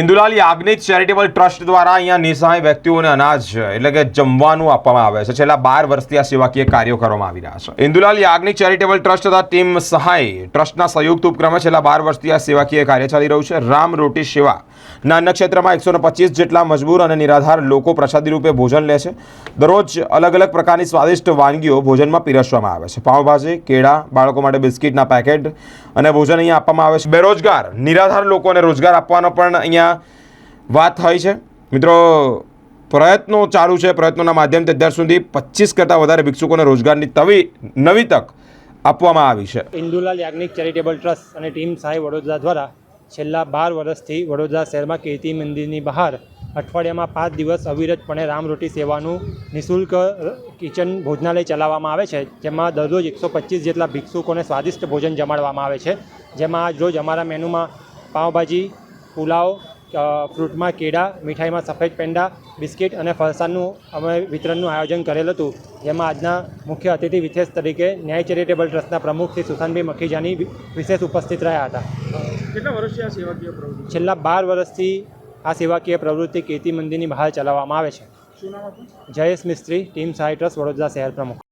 Indulal Yagnik charitable trust દ્વારા અહીંયા નિસહાય વ્યક્તિઓને અનાજ, એટલે કે જમવાનું આપવામાં આવે છે. છેલ્લા બાર વર્ષથી આ સેવાકીય કાર્યો કરવામાં આવી રહ્યા છે. ઇન્દુલાલ યાજ્ઞિક ચેરિટેબલ ટ્રસ્ટ તથા ટીમ સહાય ટ્રસ્ટના સંયુક્ત ઉપક્રમે છેલ્લા બાર વર્ષથી આ સેવાકીય કાર્ય ચાલી રહ્યું છે. રામ રોટી સેવા નાના ક્ષેત્રમાં એકસો પચીસ જેટલા મજબૂર અને નિરાધાર લોકો પ્રસાદી રૂપે ભોજન લે છે. દરરોજ અલગ અલગ પ્રકારની સ્વાદિષ્ટ વાનગીઓ ભોજનમાં પીરસવામાં આવે છે. પાઉંભાજી, કેળા, બાળકો માટે બિસ્કિટના પેકેટ અને ભોજન અહીંયા આપવામાં આવે છે. બેરોજગાર, નિરાધાર લોકોને રોજગાર આપવાનો પણ અહીંયા વાત થઈ છે. મિત્રો, પ્રયત્નો ચાલુ છે. પ્રયત્નોના માધ્યમથી અત્યાર સુધી પચીસ કરતાં વધારે ભિક્ષુકોને રોજગારની તવી, નવી તક આપવામાં આવી છે. ઇન્દુલાલ યાજ્ઞિક ચેરિટેબલ ટ્રસ્ટ અને ટીમ સાહેબ વડોદરા દ્વારા છેલ્લા બાર વર્ષથી વડોદરા શહેરમાં કીર્તિ મંદિરની બહાર અઠવાડિયામાં પાંચ દિવસ અવિરતપણે રામરોટી સેવાનું નિઃશુલ્ક કિચન ભોજનાલય ચલાવવામાં આવે છે. જેમાં દરરોજ એકસો પચીસ જેટલા ભિક્ષુકોને સ્વાદિષ્ટ ભોજન જમાડવામાં આવે છે. જેમાં આજ રોજ અમારા મેનુમાં પાઉંભાજી, પુલાવ ફ્રૂટમાં કેળા મીઠાઈમાં સફેદ પેંડા બિસ્કિટ અને ફરસાણનું અમે વિતરણનું આયોજન કરેલ હતું. જેમાં આજના મુખ્ય અતિથિ વિશેષ તરીકે ન્યાય ચેરિટેબલ ટ્રસ્ટના પ્રમુખ શ્રી સુશાંતભાઈ મખીજાની વિશેષ ઉપસ્થિત રહ્યા હતા. કેટલા વર્ષથી આ સેવાકીય પ્રવૃત્તિ છેલ્લા બાર વર્ષથી આ સેવાકીય પ્રવૃત્તિ કીર્તિ મંદિરની બહાર ચલાવવામાં આવે છે. જયેશ મિસ્ત્રી ટીમ સહાય ટ્રસ્ટ વડોદરા શહેર પ્રમુખ.